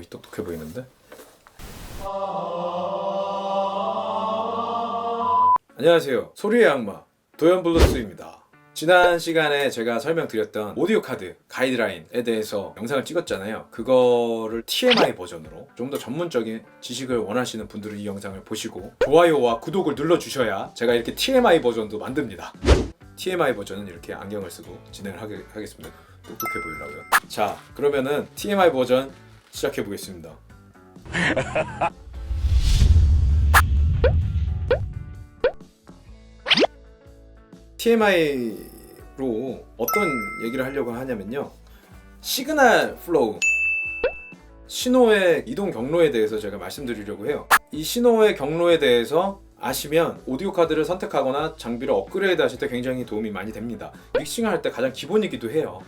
이 똑똑해 보이는데. 안녕하세요. 소리의 악마 도연 블루스입니다. 지난 시간에 제가 설명드렸던 오디오 카드 가이드라인에 대해서 영상을 찍었잖아요. 그거를 TMI 버전으로 좀 더 전문적인 지식을 원하시는 분들은 이 영상을 보시고 좋아요와 구독을 눌러주셔야 제가 이렇게 TMI 버전도 만듭니다. TMI 버전은 이렇게 안경을 쓰고 진행을 하겠습니다. 똑똑해 보이려고요. 자, 그러면은 TMI 버전 시작해 보겠습니다. TMI로 어떤 얘기를 하려고 하냐면요. 시그널 플로우 신호의 이동 경로에 대해서 제가 말씀드리려고 해요. 이 신호의 경로에 대해서 아시면 오디오 카드를 선택하거나 장비를 업그레이드 하실 때 굉장히 도움이 많이 됩니다. 믹싱을 할 때 가장 기본이기도 해요.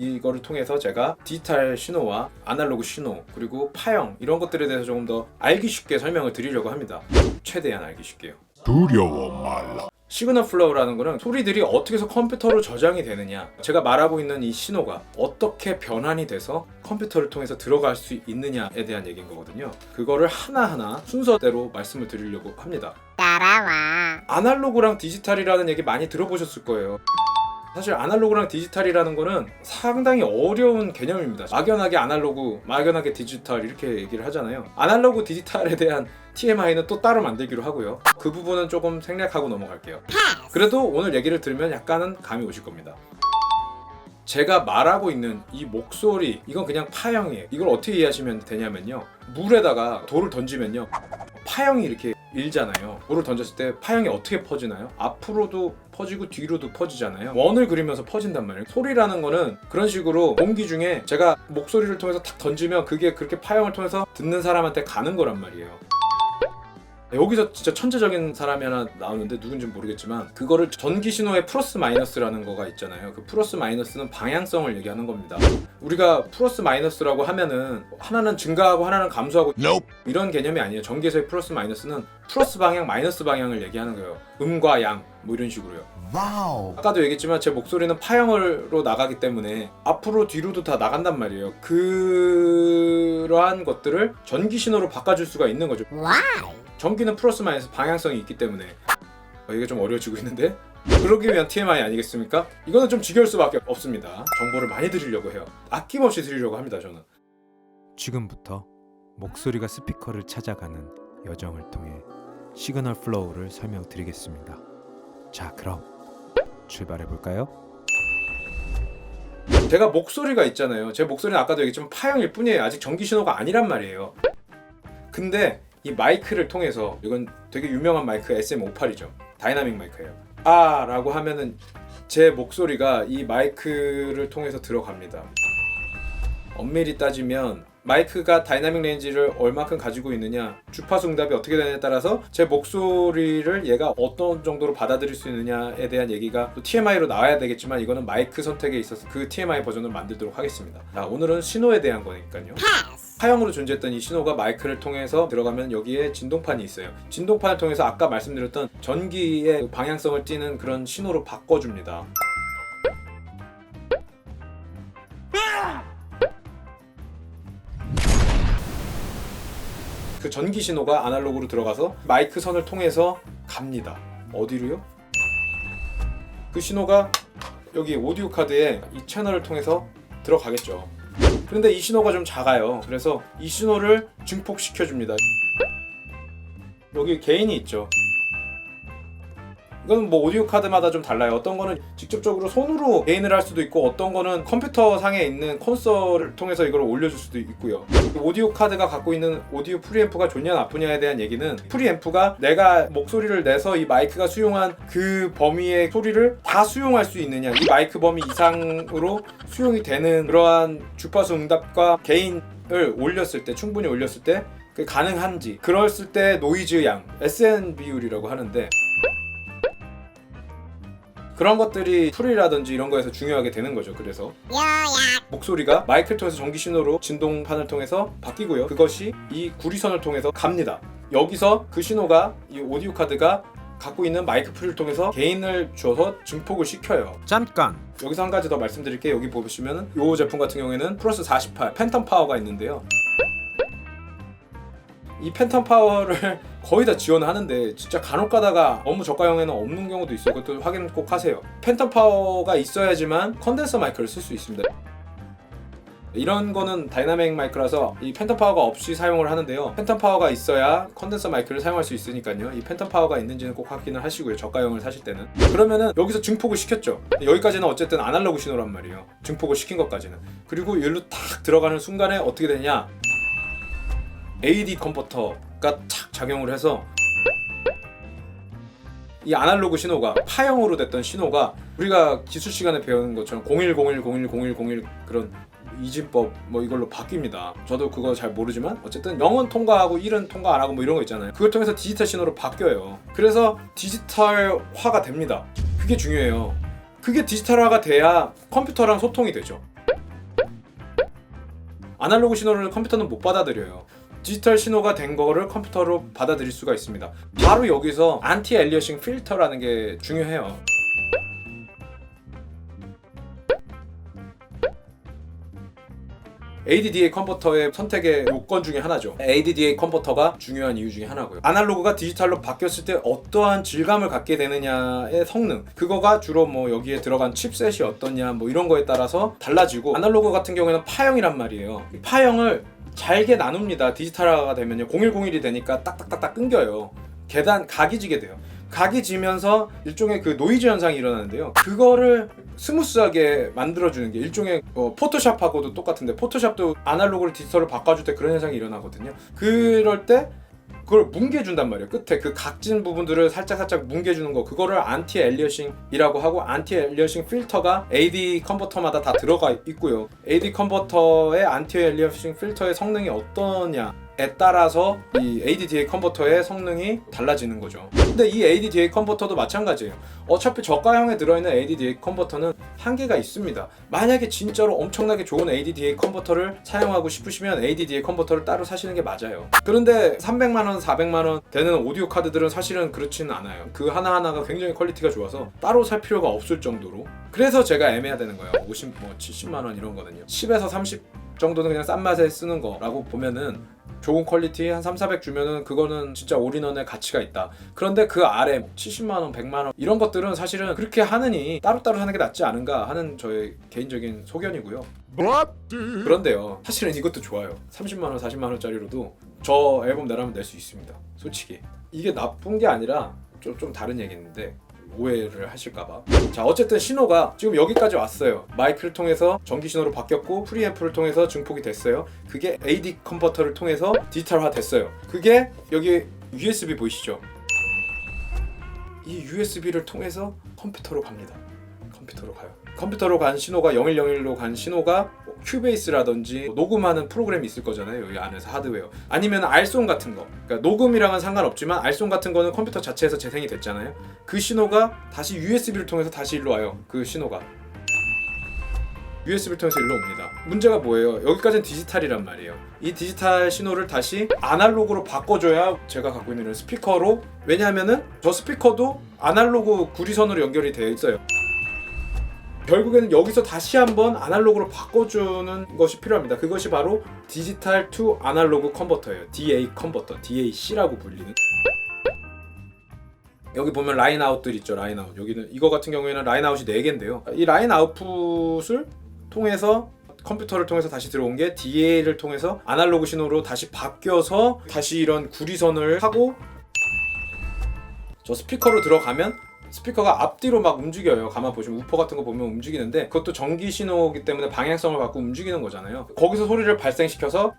이거를 통해서 제가 디지털 신호와 아날로그 신호 그리고 파형 이런 것들에 대해서 조금 더 알기 쉽게 설명을 드리려고 합니다. 최대한 알기 쉽게요. 두려워 말라. 시그널 플로우라는 거는 소리들이 어떻게 해서 컴퓨터로 저장이 되느냐 제가 말하고 있는 이 신호가 어떻게 변환이 돼서 컴퓨터를 통해서 들어갈 수 있느냐에 대한 얘기인 거거든요 그거를 하나하나 순서대로 말씀을 드리려고 합니다 따라와. 아날로그랑 디지털이라는 얘기 많이 들어보셨을 거예요 사실 아날로그랑 디지털이라는 거는 상당히 어려운 개념입니다. 막연하게 아날로그, 막연하게 디지털 이렇게 얘기를 하잖아요. 아날로그 디지털에 대한 TMI는 또 따로 만들기로 하고요. 그 부분은 조금 생략하고 넘어갈게요. 그래도 오늘 얘기를 들으면 약간은 감이 오실 겁니다. 제가 말하고 있는 이 목소리 이건 그냥 파형이에요. 이걸 어떻게 이해하시면 되냐면요. 물에다가 돌을 던지면요. 파형이 이렇게 일잖아요. 돌을 던졌을 때 파형이 어떻게 퍼지나요? 앞으로도 퍼지고 뒤로도 퍼지잖아요. 원을 그리면서 퍼진단 말이에요. 소리라는 거는 그런 식으로 공기 중에 제가 목소리를 통해서 탁 던지면 그게 그렇게 파형을 통해서 듣는 사람한테 가는 거란 말이에요. 여기서 진짜 천재적인 사람이 하나 나오는데 누군지 모르겠지만 그거를 전기 신호의 플러스 마이너스라는 거가 있잖아요. 그 플러스 마이너스는 방향성을 얘기하는 겁니다. 우리가 플러스 마이너스라고 하면은 하나는 증가하고 하나는 감소하고 Nope. 이런 개념이 아니에요. 전기에서의 플러스 마이너스는 플러스 방향, 마이너스 방향을 얘기하는 거예요. 음과 양, 뭐 이런 식으로요. 와우. 아까도 얘기했지만 제 목소리는 파형으로 나가기 때문에 앞으로 뒤로도 다 나간단 말이에요. 그러한 것들을 전기 신호로 바꿔줄 수가 있는 거죠. Why? 전기는 플러스 마이너스 방향성이 있기 때문에 어, 이게 좀 어려워지고 있는데 그러기 위한 TMI 아니겠습니까? 이거는 좀 지겨울 수밖에 없습니다. 정보를 많이 드리려고 해요. 아낌없이 드리려고 합니다. 저는. 지금부터 목소리가 스피커를 찾아가는 여정을 통해 시그널 플로우를 설명드리겠습니다. 자, 그럼 출발해 볼까요? 제가 목소리가 있잖아요. 제 목소리는 아까도 얘기했지만 파형일 뿐이에요. 아직 전기 신호가 아니란 말이에요. 근데 이 마이크를 통해서 이건 되게 유명한 마이크 SM58이죠. 다이나믹 마이크예요. 아 라고 하면은 제 목소리가 이 마이크를 통해서 들어갑니다. 엄밀히 따지면 마이크가 다이나믹 레인지를 얼마큼 가지고 있느냐 주파수 응답이 어떻게 되느냐에 따라서 제 목소리를 얘가 어떤 정도로 받아들일 수 있느냐에 대한 얘기가 또 TMI로 나와야 되겠지만 이거는 마이크 선택에 있어서 그 TMI 버전을 만들도록 하겠습니다 자 오늘은 신호에 대한 거니까요 파형으로 존재했던 이 신호가 마이크를 통해서 들어가면 여기에 진동판이 있어요 진동판을 통해서 아까 말씀드렸던 전기의 방향성을 띠는 그런 신호로 바꿔줍니다 그 전기 신호가 아날로그로 들어가서 마이크 선을 통해서 갑니다. 어디로요? 그 신호가 여기 오디오 카드에 이 채널을 통해서 들어가겠죠. 그런데 이 신호가 좀 작아요. 그래서 이 신호를 증폭시켜 줍니다. 여기 개인이 있죠. 이건 뭐 오디오 카드마다 좀 달라요. 어떤 거는 직접적으로 손으로 개인을 할 수도 있고 어떤 거는 컴퓨터 상에 있는 콘솔을 통해서 이걸 올려줄 수도 있고요. 오디오 카드가 갖고 있는 오디오 프리앰프가 좋냐 나쁘냐에 대한 얘기는 프리앰프가 내가 목소리를 내서 이 마이크가 수용한 그 범위의 소리를 다 수용할 수 있느냐 이 마이크 범위 이상으로 수용이 되는 그러한 주파수 응답과 개인을 올렸을 때 충분히 올렸을 때그 가능한지 그랬을 때 노이즈 양 SN 비율이라고 하는데 그런 것들이 풀이라든지 이런 거에서 중요하게 되는 거죠. 그래서. 목소리가 마이크를 통해서 전기 신호로 진동판을 통해서 바뀌고요. 그것이 이 구리선을 통해서 갑니다. 여기서 그 신호가 이 오디오 카드가 갖고 있는 마이크 풀을 통해서 개인을 줘서 증폭을 시켜요. 잠깐. 여기서 한 가지 더 말씀드릴게요. 여기 보시면은 이 제품 같은 경우에는 플러스 48 팬텀 파워가 있는데요. 이 팬텀 파워를 거의 다 지원하는데 진짜 간혹 가다가 업무 저가형에는 없는 경우도 있어요. 그것도 확인 꼭 하세요. 팬텀 파워가 있어야지만 컨덴서 마이크를 쓸 수 있습니다. 이런 거는 다이나믹 마이크라서 이 팬텀 파워가 없이 사용을 하는데요. 팬텀 파워가 있어야 컨덴서 마이크를 사용할 수 있으니까요. 이 팬텀 파워가 있는지는 꼭 확인을 하시고요. 저가형을 사실 때는. 그러면은 여기서 증폭을 시켰죠. 여기까지는 어쨌든 아날로그 신호란 말이에요. 증폭을 시킨 것까지는. 그리고 여기로 탁 들어가는 순간에 어떻게 되냐? AD 컨버터가 착 작용을 해서 이 아날로그 신호가 파형으로 됐던 신호가 우리가 기술 시간에 배우는 것처럼 0101010101 그런 이진법 뭐 이걸로 바뀝니다. 저도 그거 잘 모르지만 어쨌든 0은 통과하고 1은 통과 안 하고 뭐 이런 거 있잖아요. 그걸 통해서 디지털 신호로 바뀌어요. 그래서 디지털화가 됩니다. 그게 중요해요. 그게 디지털화가 돼야 컴퓨터랑 소통이 되죠. 아날로그 신호를 컴퓨터는 못 받아들여요. 디지털 신호가 된 거를 컴퓨터로 받아들일 수가 있습니다. 바로 여기서 안티 엘리어싱 필터라는 게 중요해요. ADDA 컨버터의 선택의 요건 중에 하나죠. ADDA 컨버터가 중요한 이유 중에 하나고요. 아날로그가 디지털로 바뀌었을 때 어떠한 질감을 갖게 되느냐의 성능, 그거가 주로 뭐 여기에 들어간 칩셋이 어떠냐 뭐 이런 거에 따라서 달라지고 아날로그 같은 경우에는 파형이란 말이에요. 이 파형을 잘게 나눕니다. 디지털화가 되면요. 0101이 되니까 딱딱딱딱 끊겨요. 계단 각이 지게 돼요. 각이 지면서 일종의 그 노이즈 현상이 일어나는데요. 그거를 스무스하게 만들어주는 게 일종의 어, 포토샵하고도 똑같은데 포토샵도 아날로그를 디지털로 바꿔줄 때 그런 현상이 일어나거든요. 그럴 때 그걸 뭉개준단 말이에요. 끝에 그 각진 부분들을 살짝 살짝 뭉개주는 거 그거를 안티 엘리어싱이라고 하고 안티 엘리어싱 필터가 AD 컨버터마다 다 들어가 있고요. AD 컨버터의 안티 엘리어싱 필터의 성능이 어떠냐에 따라서 이 ADDA 컨버터의 성능이 달라지는 거죠. 근데 이 ADDA 컨버터도 마찬가지예요. 어차피 저가형에 들어있는 ADDA 컨버터는 한계가 있습니다. 만약에 진짜로 엄청나게 좋은 ADDA 컨버터를 사용하고 싶으시면 ADDA 컨버터를 따로 사시는 게 맞아요. 그런데 300만 원, 400만 원 되는 오디오 카드들은 사실은 그렇지는 않아요. 그 하나하나가 굉장히 퀄리티가 좋아서 따로 살 필요가 없을 정도로. 그래서 제가 애매하다는 거예요. 50, 뭐 70만 원 이런 거는요. 10에서 30 정도는 그냥 싼 맛에 쓰는 거라고 보면은 좋은 퀄리티 한 3, 400 주면은 그거는 진짜 올인원의 가치가 있다. 그런데 그 아래 70만 원, 100만 원 이런 것들은 사실은 그렇게 하느니 따로따로 하는 게 낫지 않은가 하는 저의 개인적인 소견이고요. 그런데요. 사실은 이것도 좋아요. 30만 원, 40만 원짜리로도 저 앨범 내라면 낼 수 있습니다. 솔직히. 이게 나쁜 게 아니라 좀, 좀 다른 얘기인데 오해를 하실까봐. 자, 어쨌든 신호가 지금 여기까지 왔어요. 마이크를 통해서 전기 신호로 바뀌었고 프리앰프를 통해서 증폭이 됐어요. 그게 AD 컨버터를 통해서 디지털화 됐어요. 그게 여기 USB 보이시죠? 이 USB를 통해서 컴퓨터로 갑니다. 컴퓨터로 가요. 컴퓨터로 간 신호가 0101로 간 신호가 뭐 큐베이스라든지 뭐 녹음하는 프로그램이 있을 거잖아요. 여기 안에서 하드웨어. 아니면 알송 같은 거. 그러니까 녹음이랑은 상관없지만 알송 같은 거는 컴퓨터 자체에서 재생이 됐잖아요. 그 신호가 다시 USB를 통해서 다시 일로 와요. 그 신호가. USB를 통해서 일로 옵니다. 문제가 뭐예요? 여기까지는 디지털이란 말이에요. 이 디지털 신호를 다시 아날로그로 바꿔줘야 제가 갖고 있는 스피커로 왜냐하면은 저 스피커도 아날로그 구리선으로 연결이 되어 있어요. 결국에는 여기서 다시 한번 아날로그로 바꿔주는 것이 필요합니다. 그것이 바로 디지털 투 아날로그 컨버터예요. DA 컨버터, DAC라고 불리는. 여기 보면 라인 아웃들 있죠. 라인 아웃. 여기는 이거 같은 경우에는 라인 아웃이 4개인데요. 이 라인 아웃풋을 통해서 컴퓨터를 통해서 다시 들어온 게 DA를 통해서 아날로그 신호로 다시 바뀌어서 다시 이런 구리선을 하고 저 스피커로 들어가면 스피커가 앞뒤로 막 움직여요. 가만 보시면 우퍼 같은 거 보면 움직이는데 그것도 전기 신호이기 때문에 방향성을 갖고 움직이는 거잖아요. 거기서 소리를 발생시켜서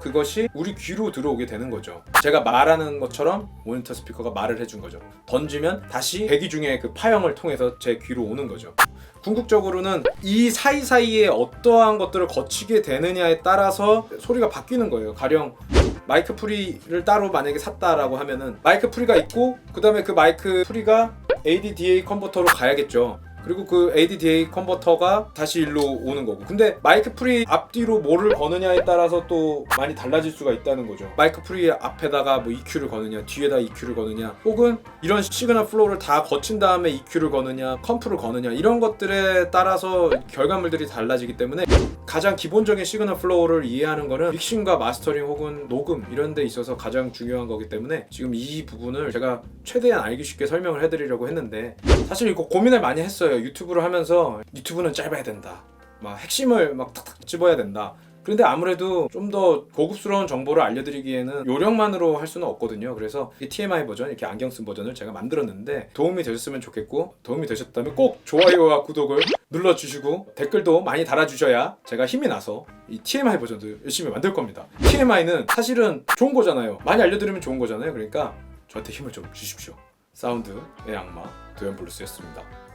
그것이 우리 귀로 들어오게 되는 거죠. 제가 말하는 것처럼 모니터 스피커가 말을 해준 거죠. 던지면 다시 배기 중에 그 파형을 통해서 제 귀로 오는 거죠. 궁극적으로는 이 사이사이에 어떠한 것들을 거치게 되느냐에 따라서 소리가 바뀌는 거예요. 가령 마이크 프리를 따로 만약에 샀다라고 하면은 마이크 프리가 있고 그 다음에 그 마이크 프리가 ADDA 컨버터로 가야겠죠. 그리고 그 ADDA 컨버터가 다시 일로 오는 거고. 근데 마이크 프리 앞뒤로 뭐를 거느냐에 따라서 또 많이 달라질 수가 있다는 거죠. 마이크 프리 앞에다가 뭐 EQ를 거느냐, 뒤에다 EQ를 거느냐, 혹은 이런 시그널 플로우를 다 거친 다음에 EQ를 거느냐, 컴프를 거느냐 이런 것들에 따라서 결과물들이 달라지기 때문에 가장 기본적인 시그널 플로우를 이해하는 거는 믹싱과 마스터링 혹은 녹음 이런 데 있어서 가장 중요한 거기 때문에 지금 이 부분을 제가 최대한 알기 쉽게 설명을 해드리려고 했는데 사실 이거 고민을 많이 했어요. 유튜브를 하면서 유튜브는 짧아야 된다. 막 핵심을 막 탁탁 집어야 된다 그런데 아무래도 좀 더 고급스러운 정보를 알려드리기에는 요령만으로 할 수는 없거든요. 그래서 이 TMI 버전, 이렇게 안경 쓴 버전을 제가 만들었는데 도움이 되셨으면 좋겠고 도움이 되셨다면 꼭 좋아요와 구독을 눌러주시고 댓글도 많이 달아주셔야 제가 힘이 나서 이 TMI 버전도 열심히 만들 겁니다. TMI는 사실은 좋은 거잖아요. 많이 알려드리면 좋은 거잖아요. 그러니까 저한테 힘을 좀 주십시오. 사운드의 악마 도현 블루스였습니다.